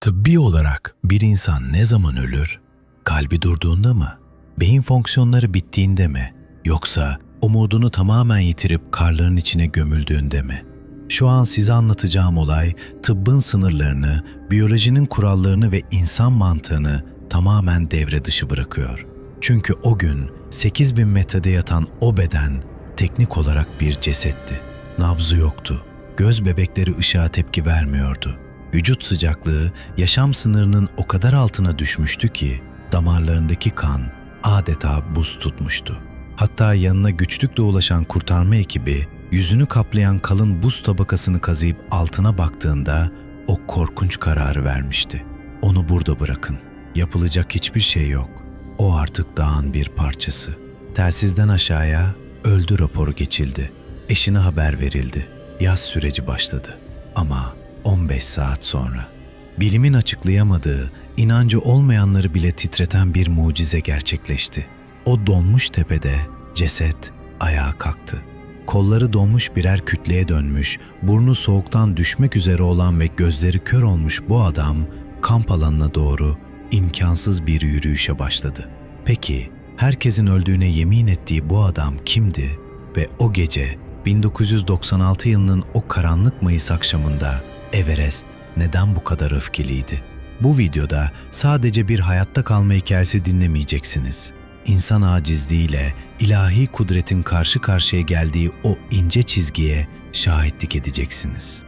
Tıbbi olarak bir insan ne zaman ölür? Kalbi durduğunda mı? Beyin fonksiyonları bittiğinde mi? Yoksa umudunu tamamen yitirip karların içine gömüldüğünde mi? Şu an size anlatacağım olay tıbbın sınırlarını, biyolojinin kurallarını ve insan mantığını tamamen devre dışı bırakıyor. Çünkü o gün 8000 metrede yatan o beden teknik olarak bir cesetti. Nabzı yoktu. Göz bebekleri ışığa tepki vermiyordu. Vücut sıcaklığı yaşam sınırının o kadar altına düşmüştü ki damarlarındaki kan adeta buz tutmuştu. Hatta yanına güçlükle ulaşan kurtarma ekibi yüzünü kaplayan kalın buz tabakasını kazıyıp altına baktığında o korkunç kararı vermişti. Onu burada bırakın. Yapılacak hiçbir şey yok. O artık dağın bir parçası. Telsizden aşağıya öldü raporu geçildi. Eşine haber verildi. Yaz süreci başladı. Ama 15 saat sonra bilimin açıklayamadığı, inancı olmayanları bile titreten bir mucize gerçekleşti. O donmuş tepede ceset ayağa kalktı. Kolları donmuş birer kütleye dönmüş, burnu soğuktan düşmek üzere olan ve gözleri kör olmuş bu adam kamp alanına doğru imkansız bir yürüyüşe başladı. Peki herkesin öldüğüne yemin ettiği bu adam kimdi ve o gece 1996 yılının o karanlık Mayıs akşamında Everest neden bu kadar öfkeliydi? Bu videoda sadece bir hayatta kalma hikayesi dinlemeyeceksiniz. İnsan acizliğiyle ilahi kudretin karşı karşıya geldiği o ince çizgiye şahitlik edeceksiniz.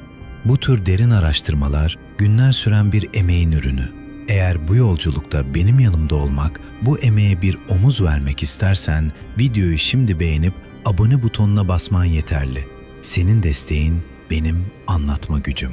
Bu tür derin araştırmalar günler süren bir emeğin ürünü. Eğer bu yolculukta benim yanımda olmak, bu emeğe bir omuz vermek istersen videoyu şimdi beğenip abone butonuna basman yeterli. Senin desteğin benim anlatma gücüm.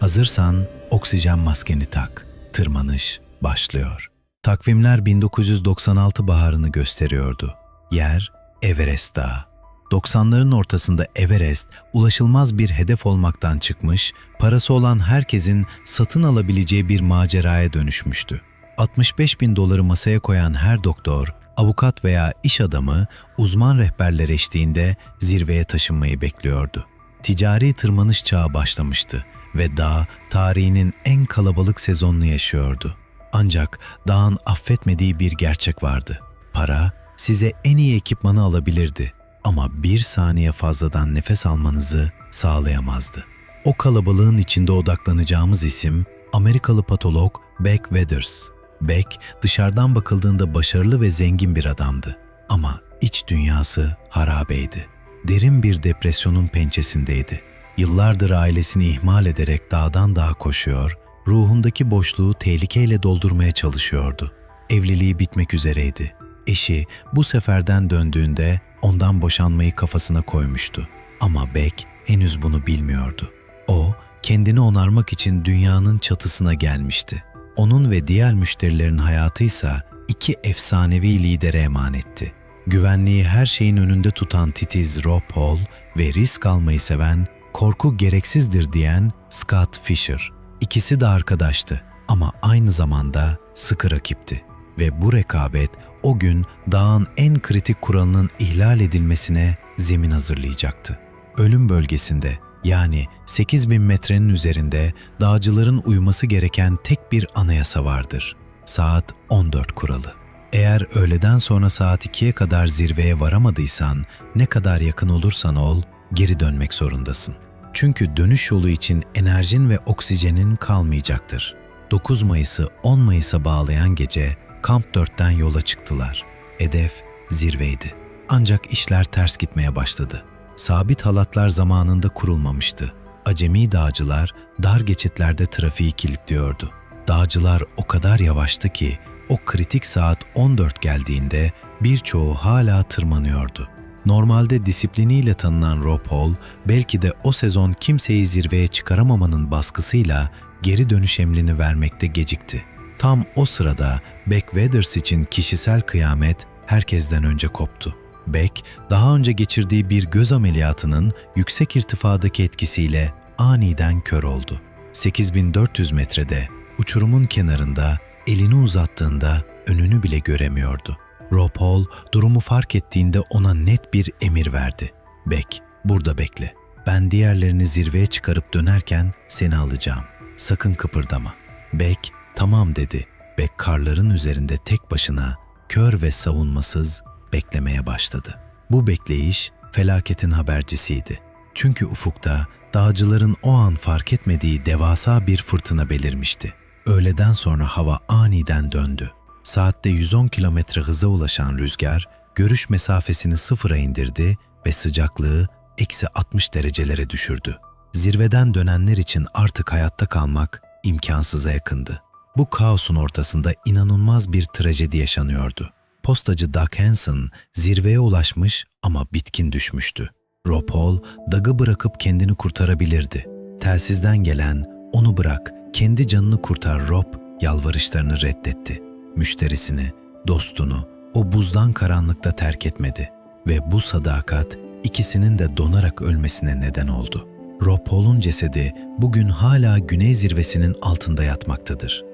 Hazırsan oksijen maskeni tak. Tırmanış başlıyor. Takvimler 1996 baharını gösteriyordu. Yer Everest Dağı. 90'ların ortasında Everest ulaşılmaz bir hedef olmaktan çıkmış, parası olan herkesin satın alabileceği bir maceraya dönüşmüştü. 65 bin doları masaya koyan her doktor, avukat veya iş adamı uzman rehberler eşliğinde zirveye taşınmayı bekliyordu. Ticari tırmanış çağı başlamıştı ve dağ tarihinin en kalabalık sezonunu yaşıyordu. Ancak dağın affetmediği bir gerçek vardı. Para size en iyi ekipmanı alabilirdi ama bir saniye fazladan nefes almanızı sağlayamazdı. O kalabalığın içinde odaklanacağımız isim Amerikalı patolog Beck Weathers. Beck dışarıdan bakıldığında başarılı ve zengin bir adamdı ama iç dünyası harabeydi. Derin bir depresyonun pençesindeydi. Yıllardır ailesini ihmal ederek dağdan dağa koşuyor, ruhundaki boşluğu tehlikeyle doldurmaya çalışıyordu. Evliliği bitmek üzereydi. Eşi bu seferden döndüğünde ondan boşanmayı kafasına koymuştu. Ama Beck henüz bunu bilmiyordu. O, kendini onarmak için dünyanın çatısına gelmişti. Onun ve diğer müşterilerin hayatıysa iki efsanevi lidere emanetti. Güvenliği her şeyin önünde tutan titiz Rob Hall ve risk almayı seven, korku gereksizdir diyen Scott Fisher. İkisi de arkadaştı ama aynı zamanda sıkı rakipti. Ve bu rekabet o gün dağın en kritik kuralının ihlal edilmesine zemin hazırlayacaktı. Ölüm bölgesinde yani 8000 metrenin üzerinde dağcıların uyması gereken tek bir anayasa vardır. Saat 14 kuralı. Eğer öğleden sonra saat 2'ye kadar zirveye varamadıysan, ne kadar yakın olursan ol, geri dönmek zorundasın. Çünkü dönüş yolu için enerjin ve oksijenin kalmayacaktır. 9 Mayıs'ı 10 Mayıs'a bağlayan gece Kamp 4'ten yola çıktılar. Hedef zirveydi. Ancak işler ters gitmeye başladı. Sabit halatlar zamanında kurulmamıştı. Acemi dağcılar dar geçitlerde trafiği kilitliyordu. Dağcılar o kadar yavaştı ki o kritik saat 14 geldiğinde birçoğu hala tırmanıyordu. Normalde disipliniyle tanınan Rob Hall belki de o sezon kimseyi zirveye çıkaramamanın baskısıyla geri dönüş emrini vermekte gecikti. Tam o sırada Beck Weathers için kişisel kıyamet herkesten önce koptu. Beck, daha önce geçirdiği bir göz ameliyatının yüksek irtifadaki etkisiyle aniden kör oldu. 8400 metrede, uçurumun kenarında, elini uzattığında önünü bile göremiyordu. Hall durumu fark ettiğinde ona net bir emir verdi. Beck, burada bekle. Ben diğerlerini zirveye çıkarıp dönerken seni alacağım. Sakın kıpırdama. Beck tamam dedi ve karların üzerinde tek başına kör ve savunmasız beklemeye başladı. Bu bekleyiş felaketin habercisiydi. Çünkü ufukta dağcıların o an fark etmediği devasa bir fırtına belirmişti. Öğleden sonra hava aniden döndü. Saatte 110 kilometre hıza ulaşan rüzgar görüş mesafesini sıfıra indirdi ve sıcaklığı eksi 60 derecelere düşürdü. Zirveden dönenler için artık hayatta kalmak imkansıza yakındı. Bu kaosun ortasında inanılmaz bir trajedi yaşanıyordu. Postacı Doug Hanson zirveye ulaşmış ama bitkin düşmüştü. Ropol, Doug'ı bırakıp kendini kurtarabilirdi. Telsizden gelen onu bırak, kendi canını kurtar Rob yalvarışlarını reddetti. Müşterisini, dostunu o buzdan karanlıkta terk etmedi ve bu sadakat ikisinin de donarak ölmesine neden oldu. Ropol'un cesedi bugün hala güney zirvesinin altında yatmaktadır.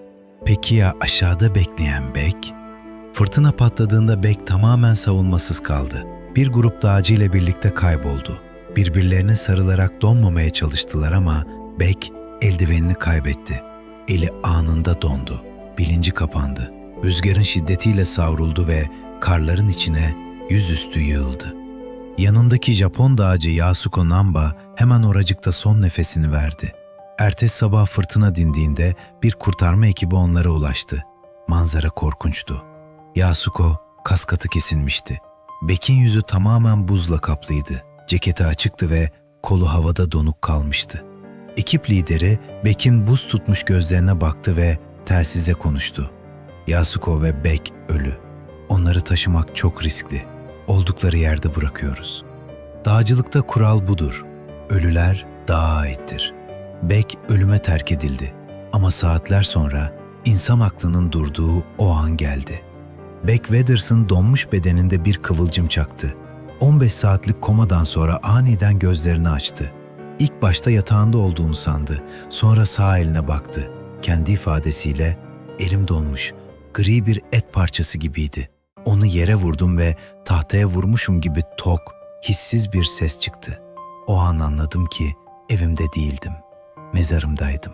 Peki ya aşağıda bekleyen Beck? Fırtına patladığında Beck tamamen savunmasız kaldı. Bir grup dağcı ile birlikte kayboldu. Birbirlerine sarılarak donmamaya çalıştılar ama Beck eldivenini kaybetti. Eli anında dondu. Bilinci kapandı. Rüzgarın şiddetiyle savruldu ve karların içine yüzüstü yığıldı. Yanındaki Japon dağcı Yasuko Namba hemen oracıkta son nefesini verdi. Ertesi sabah fırtına dindiğinde bir kurtarma ekibi onlara ulaştı. Manzara korkunçtu. Yasuko kaskatı kesilmişti. Beck'in yüzü tamamen buzla kaplıydı. Ceketi açıktı ve kolu havada donuk kalmıştı. Ekip lideri Beck'in buz tutmuş gözlerine baktı ve telsize konuştu. Yasuko ve Beck ölü. Onları taşımak çok riskli. Oldukları yerde bırakıyoruz. Dağcılıkta kural budur. Ölüler dağa aittir. Beck ölüme terk edildi. Ama saatler sonra insan aklının durduğu o an geldi. Beck Weathers'ın donmuş bedeninde bir kıvılcım çaktı. 15 saatlik komadan sonra aniden gözlerini açtı. İlk başta yatağında olduğunu sandı. Sonra sağ eline baktı. Kendi ifadesiyle elim donmuş, gri bir et parçası gibiydi. Onu yere vurdum ve tahtaya vurmuşum gibi tok, hissiz bir ses çıktı. O an anladım ki evimde değildim. Mezarımdaydım.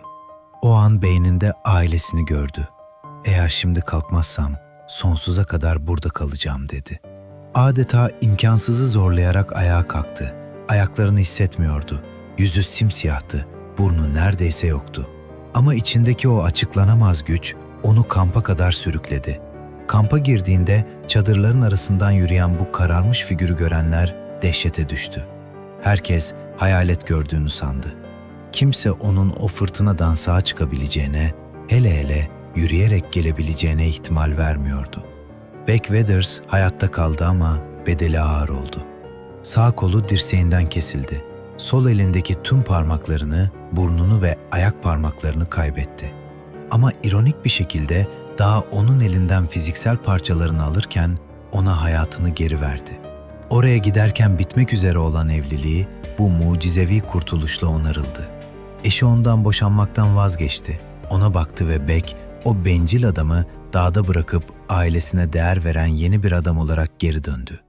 O an beyninde ailesini gördü. Eğer şimdi kalkmazsam sonsuza kadar burada kalacağım dedi. Adeta imkansızı zorlayarak ayağa kalktı. Ayaklarını hissetmiyordu. Yüzü simsiyahtı. Burnu neredeyse yoktu. Ama içindeki o açıklanamaz güç onu kampa kadar sürükledi. Kampa girdiğinde çadırların arasından yürüyen bu kararmış figürü görenler dehşete düştü. Herkes hayalet gördüğünü sandı. Kimse onun o fırtınadan sağ çıkabileceğine, hele hele yürüyerek gelebileceğine ihtimal vermiyordu. Beck Weathers hayatta kaldı ama bedeli ağır oldu. Sağ kolu dirseğinden kesildi. Sol elindeki tüm parmaklarını, burnunu ve ayak parmaklarını kaybetti. Ama ironik bir şekilde daha onun elinden fiziksel parçalarını alırken ona hayatını geri verdi. Oraya giderken bitmek üzere olan evliliği bu mucizevi kurtuluşla onarıldı. Eşi ondan boşanmaktan vazgeçti. Ona baktı ve Beck o bencil adamı dağda bırakıp ailesine değer veren yeni bir adam olarak geri döndü.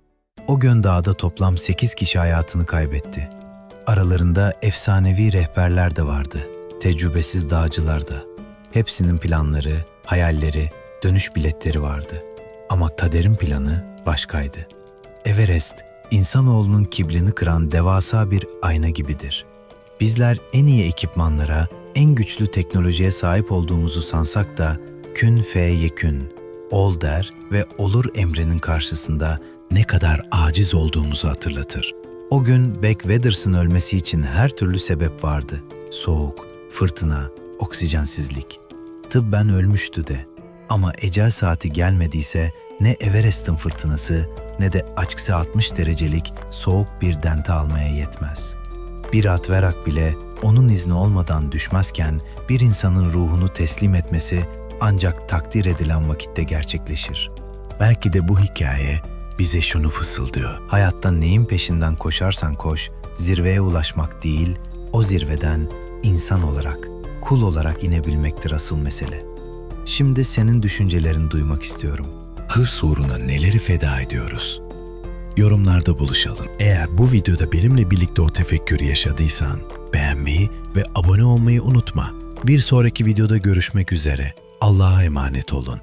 O gün dağda toplam 8 kişi hayatını kaybetti. Aralarında efsanevi rehberler de vardı. Tecrübesiz dağcılar da. Hepsinin planları, hayalleri, dönüş biletleri vardı. Ama Kader'in planı başkaydı. Everest, insanoğlunun kibrini kıran devasa bir ayna gibidir. Bizler en iyi ekipmanlara, en güçlü teknolojiye sahip olduğumuzu sansak da kün fe yekün, ol der ve olur emrinin karşısında ne kadar aciz olduğumuzu hatırlatır. O gün Beck Weathers'ın ölmesi için her türlü sebep vardı. Soğuk, fırtına, oksijensizlik. Tıbben ölmüştü de. Ama ecel saati gelmediyse ne Everest'in fırtınası ne de açıksa 60 derecelik soğuk bir dente almaya yetmez. Bir atverak bile onun izni olmadan düşmezken bir insanın ruhunu teslim etmesi ancak takdir edilen vakitte gerçekleşir. Belki de bu hikaye bize şunu fısıldıyor. Hayatta neyin peşinden koşarsan koş, zirveye ulaşmak değil, o zirveden insan olarak, kul olarak inebilmektir asıl mesele. Şimdi senin düşüncelerini duymak istiyorum. Hırs uğruna neleri feda ediyoruz? Yorumlarda buluşalım. Eğer bu videoda benimle birlikte o tefekkürü yaşadıysan beğenmeyi ve abone olmayı unutma. Bir sonraki videoda görüşmek üzere. Allah'a emanet olun.